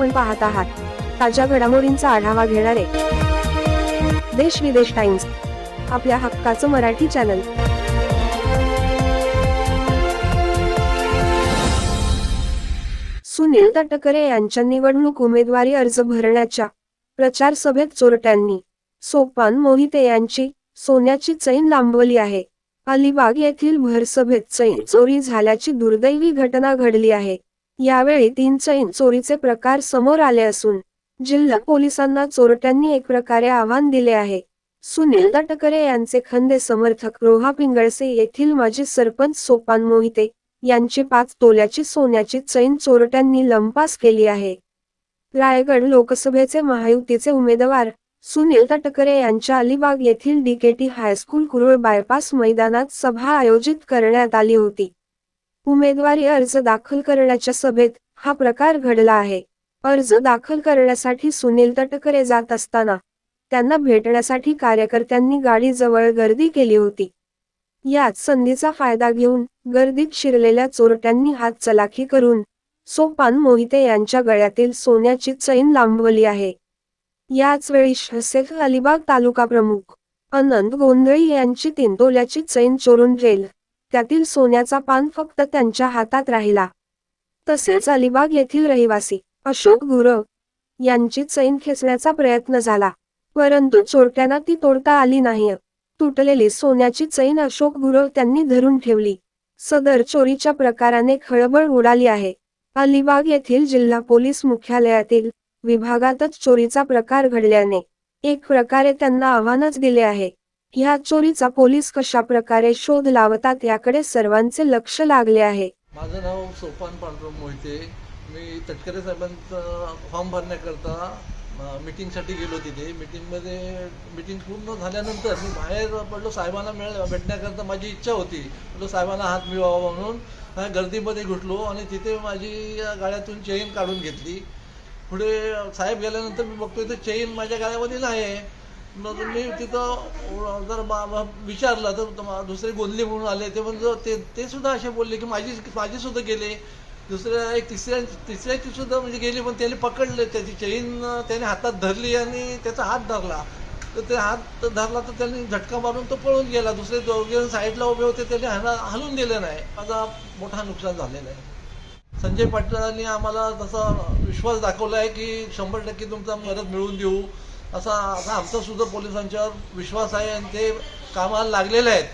आपण पाहत आहात. ताज्या घडामोडींचा आढावा घेणारे देश विदेश टाइम्स आपल्या हक्काचं मराठी चॅनल. सुनील तटकरे यांच्या निवडणूक उमेदवारी अर्ज भरण्याच्या प्रचार सभेत चोरट्यांनी सोपान मोहिते यांची सोन्याची चैन लांबवली आहे. अलिबाग येथील भरसभेत चैन चोरी झाल्याची दुर्दैवी घटना घडली आहे. यावेळी तीन चैन चोरीचे प्रकार समोर आले असून जिल्हा पोलिसांना चोरट्यांनी एक प्रकारे आव्हान दिले आहे. सुनील तटकरे यांचे खंदे समर्थक रोहा पिंगळसे येथील माजी सरपंच सोपान मोहिते यांची पाच तोल्याची सोन्याची चैन चोरट्यांनी लंपास केली आहे. रायगड लोकसभेचे महायुतीचे उमेदवार सुनील तटकरे यांच्या अलिबाग येथील डीकेटी हायस्कूल कुरुळ बायपास मैदानात सभा आयोजित करण्यात आली होती. उमेदवारी अर्ज दाखल करण्याच्या सभेत हा प्रकार घडला आहे. अर्ज दाखल करण्यासाठी सुनील तटकरे जात असताना त्यांना भेटण्यासाठी कार्यकर्त्यांनी गाडीजवळ गर्दी केली होती. यात संधीचा फायदा घेऊन गर्दीत शिरलेल्या चोरट्यांनी हात चलाखी करून सोपान मोहिते यांच्या गळ्यातील सोन्याची चैन लांबवली आहे. याच वेळी शसेख अलिबाग तालुका प्रमुख अनंत गोंधळी यांची तिंतोल्याची चैन चोरून गेल त्यातील सोन्याचा पान फक्त त्यांच्या हातात राहिला. तसेच अलिबाग येथील रहिवासी अशोक गुरव यांची चैन खेचण्याचा प्रयत्न झाला. परंतु चोरट्यांना ती तोडता आली नाही. तुटलेली सोन्याची चैन अशोक गुरव त्यांनी धरून ठेवली. सदर चोरीच्या प्रकाराने खळबळ उडाली आहे. अलिबाग येथील जिल्हा पोलीस मुख्यालयातील विभागातच चोरीचा प्रकार घडल्याने एक प्रकारे त्यांना आव्हानच दिले आहे. ह्या चोरीचा पोलीस कशा प्रकारे शोध लावतात याकडे सर्वांचे लक्ष लागले आहे. माझं नाव सोपान पांडुरंग मोहिते. मी तटकरे साहेबांचा फॉर्म भरण्याकरता मिटिंगसाठी गेलो तिथे. मिटिंगमध्ये मिटिंग पूर्ण झाल्यानंतर मी बाहेर पडलो. साहेबांना मिळ भेटण्याकरता माझी इच्छा होती. म्हटलं साहेबांना हात मिळवावा म्हणून. गर्दीमध्ये घुटलो आणि तिथे माझी गाड्यातून चेन काढून घेतली. पुढे साहेब गेल्यानंतर मी बघतोय तर चेन माझ्या गाड्यामध्ये नाही आहे मग मी तिथं जर विचारलं तर दुसरे गोंधले म्हणून आले. ते म्हणजे ते ते सुद्धा असे बोलले की माझी माझी सुद्धा गेले. दुसऱ्या एक तिसऱ्या तिसऱ्याची सुद्धा म्हणजे गेली पण त्याने पकडले. त्याची चेन त्याने हातात धरली आणि त्याचा हात धरला. तर ते हात धरला तर त्यांनी झटका मारून तो पळून गेला. दुसरे दोघे साईडला उभे होते. त्याने ह्याला हलून दिलं नाही. माझा मोठा नुकसान झालेलं आहे. संजय पाटलांनी आम्हाला तसा विश्वास दाखवला आहे की शंभर टक्के तुमचा मदत मिळवून देऊ. असा आता आमचा सुद्धा पोलिसांच्यावर विश्वास आहे आणि ते कामाला लागलेले आहेत.